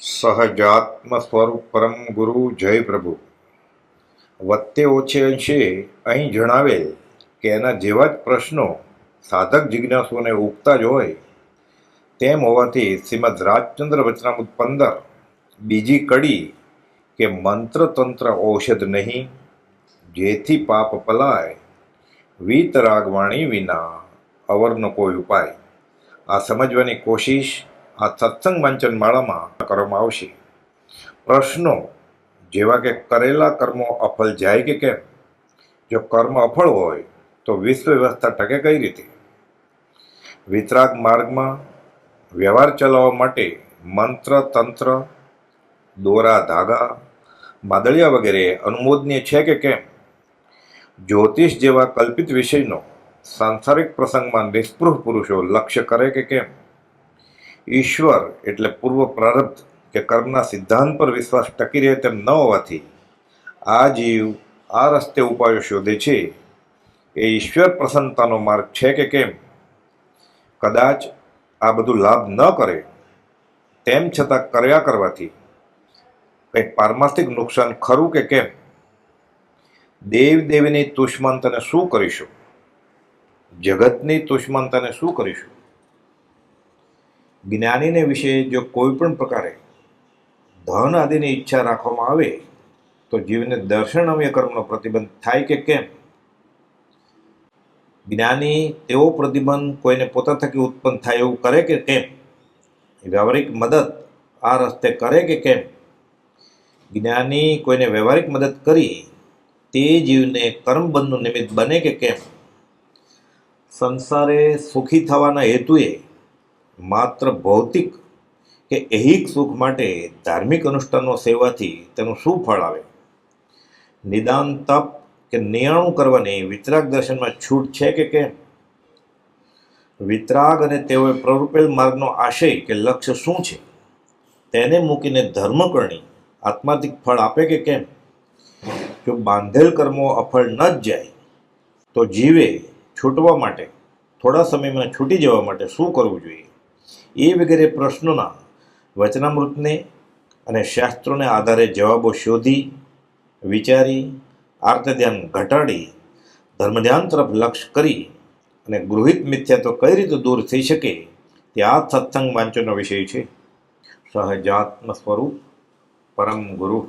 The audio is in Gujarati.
સહજાત્મ સ્વરૂપ પરમ ગુરુ જય પ્રભુ. વત્તે ઓછે અંશે અહીં જણાવેલ કે એના જેવા જ પ્રશ્નો સાધક જિજ્ઞાસુઓને ઉગતા જ હોય તેમ હોવાથી શ્રીમદ રાજચંદ્ર વચનામૃત પંદર બીજી કડી કે મંત્ર તંત્ર ઔષધ નહીં, જેથી પાપ પલાય, વીતરાગવાણી વિના અવરનો કોઈ ઉપાય. આ સમજવાની કોશિશ આ સત્સંગ વાંચન માળામાં કરવામાં આવશે. પ્રશ્નો જેવા કે કરેલા કર્મો અફળ જાય કે કેમ? જો કર્મ અફળ હોય, તો વિશ્વ વ્યવસ્થા ટકે કઈ રીતે? વિતરાગ માર્ગમાં વ્યવહાર ચલાવવા માટે મંત્ર, તંત્ર, દોરા, ધાગા, માદળિયા વગેરે અનુમોદનીય છે કે કેમ? જ્યોતિષ જેવા કલ્પિત વિષયનો સાંસારિક પ્રસંગમાં નિસ્પૃહ પુરુષો લક્ષ્ય કરે કે કેમ? ઈશ્વર એટલે પૂર્વ પ્રારબ્ધ કે કર્મના સિદ્ધાંત પર વિશ્વાસ ટકી રહે તેમ ન હોવાથી આ જીવ આ રસ્તે ઉપાયો શોધે છે. એ ઈશ્વર પ્રસન્નતાનો માર્ગ છે કે કેમ? કદાચ આ બધું લાભ ન કરે તેમ છતાં કર્યા કરવાથી કંઈક પારમાર્થિક નુકસાન ખરું કે કેમ? દેવ દેવીની તુષ્મંતને શું કરીશું? જગતની તુષ્મંતને શું કરીશું? જ્ઞાનીને વિશે જો કોઈ પણ પ્રકારે ધન આદિની ઈચ્છા રાખવામાં આવે, તો જીવને દર્શન અમ્ય કર્મનો પ્રતિબંધ થાય કે કેમ? જ્ઞાની તેવો પ્રતિબંધ કોઈને પોતા થકી ઉત્પન્ન થાય એવું કરે કે કેમ? વ્યવહારિક મદદ આ રસ્તે કરે કે કેમ? જ્ઞાની કોઈને વ્યવહારિક મદદ કરી, તે જીવને કર્મબંધનું નિમિત્ત બને કે કેમ? સંસારે સુખી થવાના હેતુએ માત્ર ભૌતિક કે એહિક સુખ માટે ધાર્મિક અનુષ્ઠાનો સેવાથી તેનું શું ફળ આવે? નિદાન, તપ કે નિયાણું કરવાની વિતરાગ દર્શનમાં છૂટ છે કે કેમ? વિતરાગ અને તેઓએ પ્રવૃપેલ માર્ગનો આશય કે લક્ષ્ય શું છે? તેને મૂકીને ધર્મ કરણી આત્માર્થિક ફળ આપે કે કેમ? જો બાંધેલ કર્મો અફળ ન જ જાય, તો જીવે છૂટવા માટે, થોડા સમયમાં છૂટી જવા માટે શું કરવું જોઈએ? એ વગેરે પ્રશ્નોના વચનામૃતને અને શાસ્ત્રોને આધારે જવાબો શોધી, વિચારી આર્ત ધ્યાન ઘટાડી, ધર્મધ્યાન તરફ લક્ષ્ય કરી અને ગૃહિત મિથ્યાત્વ કઈ રીતે દૂર થઈ શકે તે આ સત્સંગ વાંચનનો વિષય છે. સહજાત્મ સ્વરૂપ પરમ ગુરુ